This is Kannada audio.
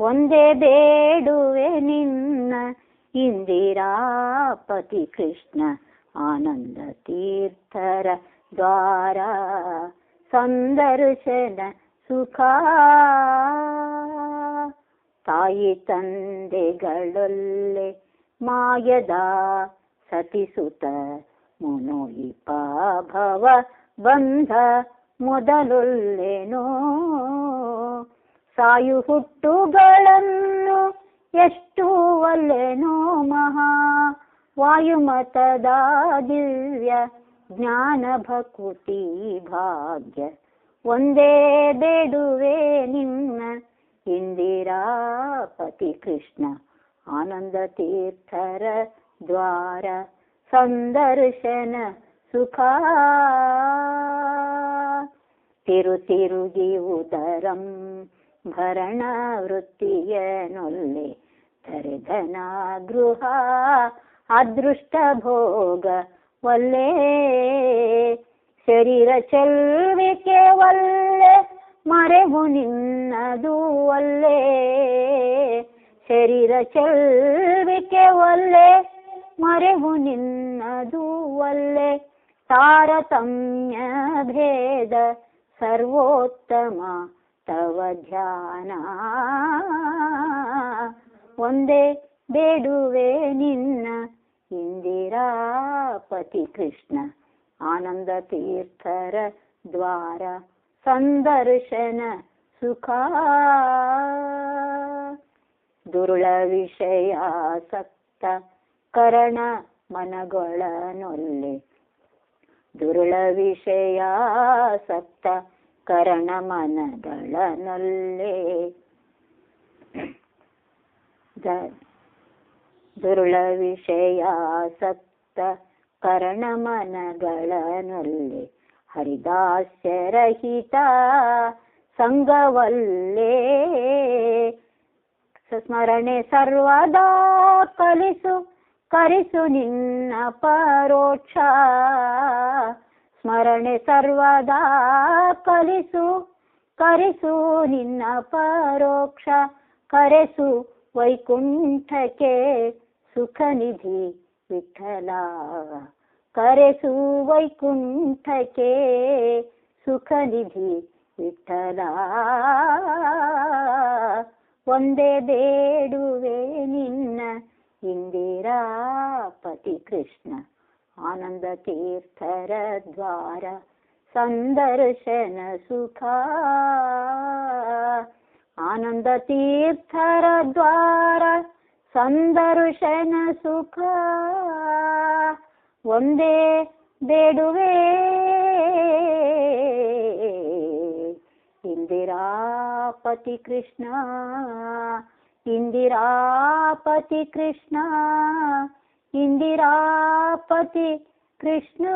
ಒಂದೇ ಬೇಡುವೆ ನಿನ್ನ ಇಂದಿರಾಪತಿ ಕೃಷ್ಣ ಆನಂದ ತೀರ್ಥರ ದ್ವಾರ ಸಂದರ್ಶನ ಸುಖ. ತಾಯಿ ತಂದೆಗಳೊಲ್ಲೆ ಮಾಯದ ಸತಿಸುತ ಮುನೋಯಿಪ ಭವ ಬಂಧ ಮೊದಲೊಲ್ಲೆನೋ. ಸಾಯು ಹುಟ್ಟುಗಳನ್ನು ಎಷ್ಟು ಒಲ್ಲೆನೋ ಮಹಾ ವಾಯುಮತದ ದಿವ್ಯ ಜ್ಞಾನ ಭಕುತಿ ಭಾಗ್ಯ. ಒಂದೇ ಬೇಡುವೆ ನಿನ್ನ ಇಂದಿರಾಪತಿ ಕೃಷ್ಣ. ಆನಂದ ತೀರ್ಥರ ದ್ವಾರ ಸಂದರ್ಶನ ಸುಖ. ತಿರುತಿರುಗಿ ಉದರಂ ಭರಣ ವೃತ್ತಿಯನೊಲ್ಲೆ ತೆರೆದನ ಗೃಹ ಅದೃಷ್ಟ ಭೋಗ ಒಲ್ಲೆ ಶರೀರ ಚೆಲ್ವಿಕೆ ಒಲ್ಲೆ ಮರೆವು ನಿನ್ನದು ಒಲ್ಲೆ ಶರೀರ ಚೆಲ್ವಿಕೆ ಒಲ್ಲೆ ಮರೆವು ನಿನ್ನದು ಒಲ್ಲೆ ತಾರತಮ್ಯ ಭೇದ ಸರ್ವೋತ್ತಮ ತವ ಧ್ಯಾನ. ಒಂದೇ ಬೇಡುವೆ ನಿನ್ನ ಇಂದಿರಾಪತಿ ಕೃಷ್ಣ. ಆನಂದ ತೀರ್ಥರ ದ್ವಾರ ಸಂದರ್ಶನ ಸುಖ. ದುರುಳ ವಿಷಯಾಸಕ್ತ ಕರಣ ಮನಗೊಳನೊಲ್ಲೆ. ದುರುಳ ವಿಷಯಾಸಕ್ತ ಕರಣ ಮನಗಳನೊಲ್ಲೆ ವಿಷಯ ದುರುಳ ವಿಷಯಾಸಕ್ತ ಕರಣ ಮನಗಳನೊಲ್ಲೆ ಹರಿದಾಸ್ಯರಹಿತ ಸಂಗವಲ್ಲೇ ಸ್ಮರಣೆ ಸರ್ವದಾ ಕಲಿಸು, ಕರಿಸು ನಿನ್ನ ಪರೋಕ್ಷ. ಸ್ಮರಣೆ ಸರ್ವದಾ ಕಲಿಸು ಕರೆಸು ನಿನ್ನ ಪರೋಕ್ಷ, ಕರೆಸು ವೈಕುಂಠಕ್ಕೆ ಸುಖ ನಿಧಿ ವಿಠಲ. ಕರೆಸು ವೈಕುಂಠಕ್ಕೆ ಸುಖ ನಿಧಿ ವಿಠಲ. ಒಂದೇ ಬೇಡುವೆ ನಿನ್ನ ಇಂದಿರಾಪತಿ ಕೃಷ್ಣ. ತೀರ್ಥರ ದ್ವಾರ ಸಂದರ್ಶನ ಸುಖ ಒಂದೇ ಬೇಡುವೆ ಇಂದಿರಾಪತಿ ಕೃಷ್ಣ ಇಂದಿರಾಪತಿ ಕೃಷ್ಣ ಇಂದಿರಾಪತಿ ಕೃಷ್ಣ